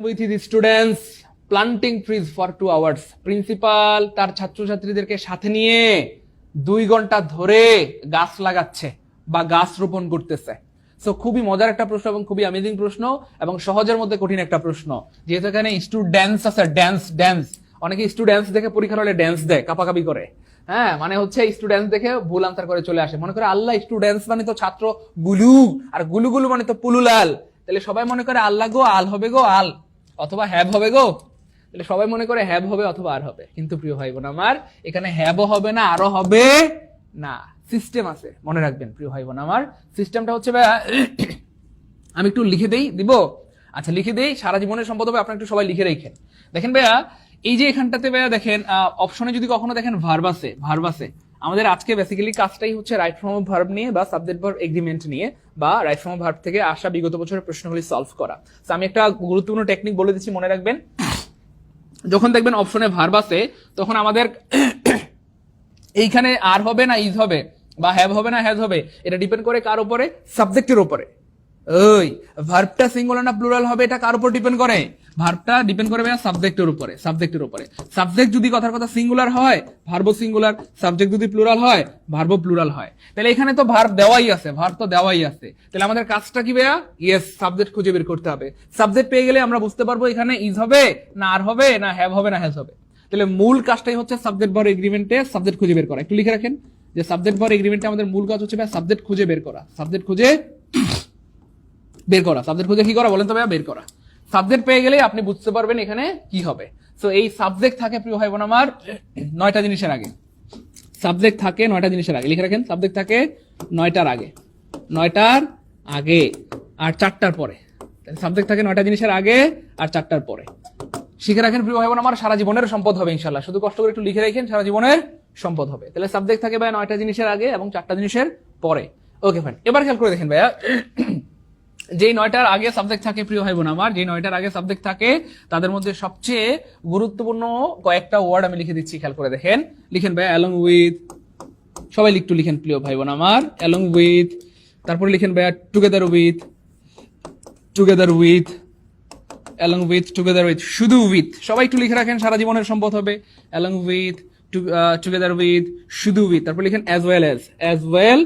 with his students planting trees for two hours. Principal তার ছাত্রছাত্রীদেরকে সাথে নিয়ে দুই ঘণ্টা ধরে গাছ লাগাচ্ছে বা গাছ রোপণ করতেছে। সো খুবই মজার একটা প্রশ্ন এবং খুবই অ্যামেজিং প্রশ্ন এবং সহজের মধ্যে কঠিন একটা প্রশ্ন। যেহেতু এখানে স্টুডেন্টস আছে ড্যান্স ড্যান্স অনেকে স্টুডেন্টস দেখে পরীক্ষার হলে ড্যান্স দেয়, কাপাকাপি করে। হ্যাঁ মানে হচ্ছে স্টুডেন্টস দেখে ভুল আনসার করে চলে আসে। মনে করে আল্লাহ স্টুডেন্টস মানে তো ছাত্র গুলু, আর গুলু গুলু মানে তো পুলুলাল তাহলে সবাই মনে করে আল্লাহ গো, আল হবে গো, আল। অথবা হ্যাব হবে গো। তাহলে সবাই মনে করে হ্যাব হবে অথবা আর হবে। কিন্তু প্রিয় ভাই বোন আমার, এখানে হ্যাবও হবে না, আরও হবে না। সিস্টেম আছে, মনে রাখবেন প্রিয় ভাই বোন আমার সিস্টেমটা হচ্ছে আমি একটু লিখে দেই, দিব? আচ্ছা লিখে দেই, সারা জীবনের সম্পদ হবে, আপনারা একটু সবাই লিখে রেখেন। দেখেন ভাইয়া, এই যে এখানটাতে ভাইয়া দেখেন অপশনে যদি কখনো দেখেন ভার্বাসে ভার্বাসে আমাদের আজকে বেসিক্যালি কাজটাই হচ্ছে রাইট ফর্ম অফ ভার্ব নিয়ে বা সাবজেক্ট ভার্ব এগ্রিমেন্ট নিয়ে বা রাইট ফর্ম অফ ভার্ব থেকে আসা বিগত বছরের প্রশ্নগুলি সলভ করা। তো আমি একটা গুরুত্বপূর্ণ টেকনিক বলে দিচ্ছি, মনে রাখবেন। যখন দেখবেন অপশনে ভার্ব আছে তখন আমাদের এইখানে আর হবে না ইজ হবে বা হ্যাভ হবে না হ্যাজ হবে, এটা ডিপেন্ড করে কার উপরে? সাবজেক্টের উপরে। ওই ভার্বটা সিঙ্গুলার না প্লুরাল হবে, এটা কার উপর ডিপেন্ড করে? ভার্বটা ডিপেন্ড করে সাবজেক্টের উপরে সাবজেক্টের উপরে। সাবজেক্ট যদি কথার কথা সিঙ্গুলার হয় ভার্ব সিঙ্গুলার সাবজেক্ট যদি প্লুরাল হয় ভার্ব প্লুরাল হয়। তাহলে এখানে তো ভার্ব দেওয়াই আছে ভার্ব তো দেওয়াই আছে। তাহলে আমাদের কাজটা কি ভাইয়া? ইয়েস সাবজেক্ট খুঁজে বের করতে হবে। সাবজেক্ট পেয়ে গেলে আমরা বুঝতে পারব এখানে ইজ হবে, না আর হবে, না হ্যাভ হবে, না হ্যাজ হবে। তাহলে মূল কাজটাই হচ্ছে সাবজেক্ট ভর এগ্রিমেন্টে সাবজেক্ট খুঁজে বের করা। একটু লিখে রাখেন যে সাবজেক্ট ভর এগ্রিমেন্টে আমাদের মূল কাজ হচ্ছে সাবজেক্ট খুঁজে বের করা। সাবজেক্ট খুঁজে বের করা। সাবজেক্ট খুঁজে কি করা বলেন তো ভাইয়া? বের করা। সাবজেক্ট পেয়ে গেলে আপনি বুঝতে পারবেন এখানে কি হবে। সো এই সাবজেক্ট থাকে, প্রিয় ভাই বোন আমার, নয়টা জিনিসের আগে। সাবজেক্ট থাকে নয়টা জিনিসের আগে। লিখে রাখেন, সাবজেক্ট থাকে নয়টার আগে। নয়টার আগে আর চারটার পরে। সাবজেক্ট থাকে নয়টা জিনিসের আগে আর চারটার পরে। শিখে রাখেন, প্রিয় ভাই বোন আমার, সারা জীবনের সম্পদ হবে ইনশাল্লাহ শুধু কষ্ট করে একটু লিখে রাখেন, সারা জীবনের সম্পদ হবে। তাহলে সাবজেক্ট থাকে ভাই নয়টা জিনিসের আগে এবং চারটা জিনিসের পরে। ওকে ফাইন এবার খেয়াল করে দেখেন ভাইয়া। যেই নয়টার আগে সাবজেক্ট থাকে প্রিয় ভাই বোন আমার, যে নয়টার আগে সাবজেক্ট থাকে, তাদের মধ্যে সবচেয়ে গুরুত্বপূর্ণ কয়েকটা ওয়ার্ড আমি লিখে দিচ্ছি, খেয়াল করে দেখেন। লিখেন ভাই অ্যালং উইথ সবাই একটু লিখেন প্রিয় ভাই বোন আমার অ্যালং উইথ তারপরে লিখেন ভাইয়া together with together with along with together with শুধু উইথ সবাই একটু লিখে রাখেন, সারা জীবনের সম্পদ হবে। অ্যালং উইথ টুগেদার উইথ শুধু উইথ তারপর লিখেন as well as as well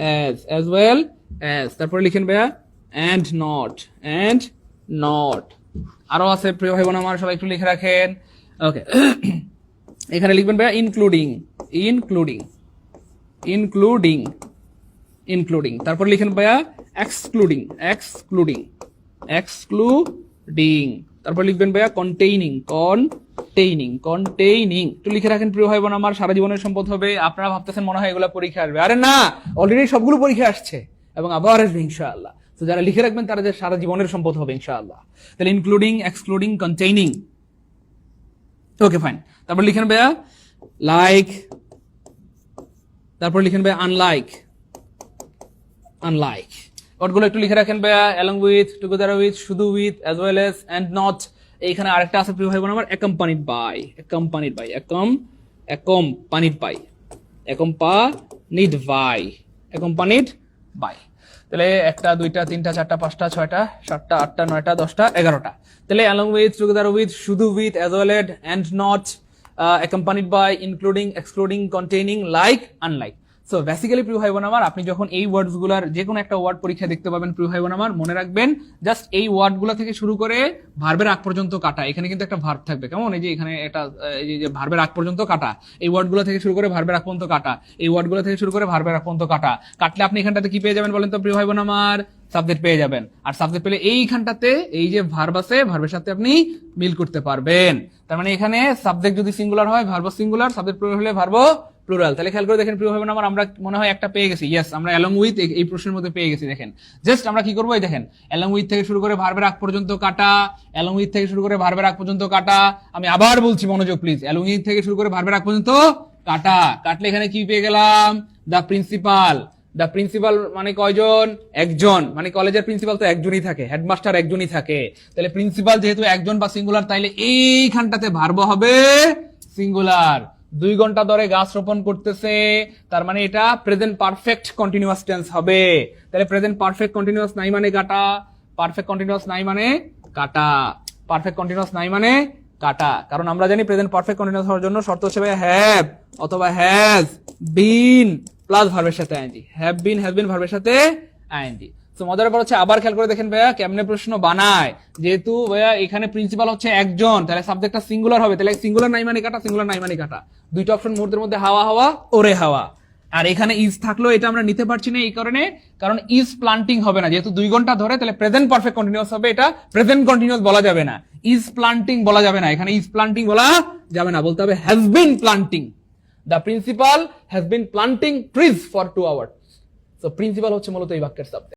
as as well as তারপরে লিখেন ভাইয়া অ্যান্ড নট অ্যান্ড নট আরও আছে, প্রিয় ভাই বোন আমার, সবাই একটু লিখে রাখেন। ওকে এখানে লিখবেন ভাইয়া ইনক্লুডিং ইনক্লুডিং ইনক্লুডিং ইনক্লুডিং তারপর লিখেন ভাইয়া এক্সক্লুডিং এক্সক্লুডিং এক্সক্লুডিং তারপর লিখবেন ভাইয়া কন্টেইনিং কন্টেইনিং কন্টেইনিং একটু লিখে রাখেন, প্রিয় ভাই বোন আমার, সারা জীবনের সম্পদ হবে। আপনারা ভাবতেছেন মনে হয় এগুলো পরীক্ষা আসবে। আরে না অলরেডি সবগুলো পরীক্ষা আসছে। এবং আবার আসবে, ইনশাআল্লাহ। তো যারা লিখে রাখবেন, তারা যে সারা জীবনের সম্পদ হবে, ইনশাআল্লাহ। তাহলে including excluding containing okay fine তারপর লিখেন ভাইয়া লাইক তারপর লিখেন ভাইয়া আনলাইক আনলাইক ওয়ার্ডগুলো একটু লিখে রাখেন ভাইয়া অ্যালং উইথ টুগেদার উইথ শুধু with as well as and not এইখানে আরেকটা আছে, প্রিয় ভাই বোন আমার accompanied by accompanied by accom accompanied by accompanied by accompanied by তাহলে একটা, দুইটা, তিনটা, চারটা, পাঁচটা, ছয়টা, সাতটা, আটটা, নয়টা, দশটা, এগারোটা। তাহলে অ্যালং উইথ টুগেদার উইথ শুধু with as well add and not accompanied by including excluding containing like unlike so basically প্রিয় ভাই আমার আপনি যখন এই ওয়ার্ডসগুলার যে কোনো একটা ওয়ার্ড পরীক্ষা দেখতে পাবেন প্রিয় ভাই আমার মনে রাখবেন জাস্ট এই ওয়ার্ডগুলো থেকে শুরু করে ভার্বের আগ পর্যন্ত কাটা। এখানে কিন্তু একটা ভার্ব থাকবে। কেমন? এই যে এখানে এটা, এই যে ভার্বের আগ পর্যন্ত কাটা। এই ওয়ার্ডগুলো থেকে শুরু করে ভার্বের আগ পর্যন্ত কাটা। এই ওয়ার্ডগুলো থেকে শুরু করে ভার্বের আগ পর্যন্ত কাটা। কাটলে আপনি এখানটাতে কি পেয়ে যাবেন বলেন তো প্রিয় ভাই আমার সাবজেক্ট পেয়ে যাবেন। আর সাবজেক্ট পেলে এইখানটাতে, এই যে ভার্ব আছে ভার্বের সাথে আপনি মিল করতে পারবেন। তার মানে এখানে সাবজেক্ট যদি সিঙ্গুলার হয় ভার্ব সিঙ্গুলার সাবজেক্ট প্লুরাল হলে ভার্ব প্লুরাল তাহলে খেয়াল করে দেখেন প্রিয় ভাবেন আমার, আমরা মনে হয় একটা পেয়ে গেছি। ইয়েস আমরা অ্যালং উইথ এই প্রশ্নের মধ্যে পেয়ে গেছি, দেখেন। জাস্ট আমরা কি করব, এই দেখেন অ্যালং উইথ থেকে শুরু করে ভার্বের আগ পর্যন্ত কাটা অ্যালং উইথ থেকে শুরু করে ভার্বের আগ পর্যন্ত কাটা। আমি আবার বলছি, মনোযোগ প্লিজ অ্যালং উইথ থেকে শুরু করে ভার্বের আগ পর্যন্ত কাটা। কাটলে এখানে কি পেয়ে গেলাম? দ্য প্রিন্সিপাল দ্য প্রিন্সিপাল মানে কয়জন? একজন। মানে কলেজের প্রিন্সিপাল তো একজনই থাকে হেডমাস্টার একজনই থাকে। তাহলে প্রিন্সিপাল যেহেতু একজন বা সিঙ্গুলার তাইলে এইখানটাতে ভার্ব হবে সিঙ্গুলার দুই ঘণ্টা ধরে গাছ রোপণ করতেছে, তার মানে এটা প্রেজেন্ট পারফেক্ট কন্টিনিউয়াস টেন্স হবে। তাহলে প্রেজেন্ট পারফেক্ট কন্টিনিউয়াস নাই মানে কাটা পারফেক্ট কন্টিনিউয়াস নাই মানে কাটা। পারফেক্ট কন্টিনিউয়াস নাই মানে কাটা। কারণ আমরা জানি প্রেজেন্ট পারফেক্ট কন্টিনিউয়াস হওয়ার জন্য শর্ত ভাই হ্যাভ অথবা হ্যাজ বিন প্লাস ভার্বের সাথে ING have been has been ভার্বের সাথে আইএনজি তো মজার ব্যাপার হচ্ছে, আবার খেয়াল করে দেখেন ভাইয়া, কেমনে প্রশ্ন বানায়। যেহেতু ভাইয়া, এখানে প্রিন্সিপাল হচ্ছে একজন, তাহলে সাবজেক্টটা সিঙ্গুলার হবে। তাহলে সিঙ্গুলার নাই মানে কাটা সিঙ্গুলার নাই মানে কাটা। দুইটা অপশন মুহূর্তের মধ্যে হাওয়া হাওয়া, ওরে হাওয়া। আর এখানে ইজ থাকলেও এটা আমরা নিতে পারছি না এই কারণে, কারণ ইজ প্লান্টিং হবে না। যেহেতু দুই ঘণ্টা ধরে, তাহলে প্রেজেন্ট পারফেক্ট কন্টিনিউয়াস হবে, এটা প্রেজেন্ট কন্টিনিউয়াস বলা যাবে না। ইজ প্লান্টিং বলা যাবে না। এখানে ইজ প্লান্টিং বলা যাবে না। বলতে হবে has been planting the principal has been planting trees for two hours তো প্রিন্সিপাল হচ্ছে মূলত এই বাক্যের সাবজেক্ট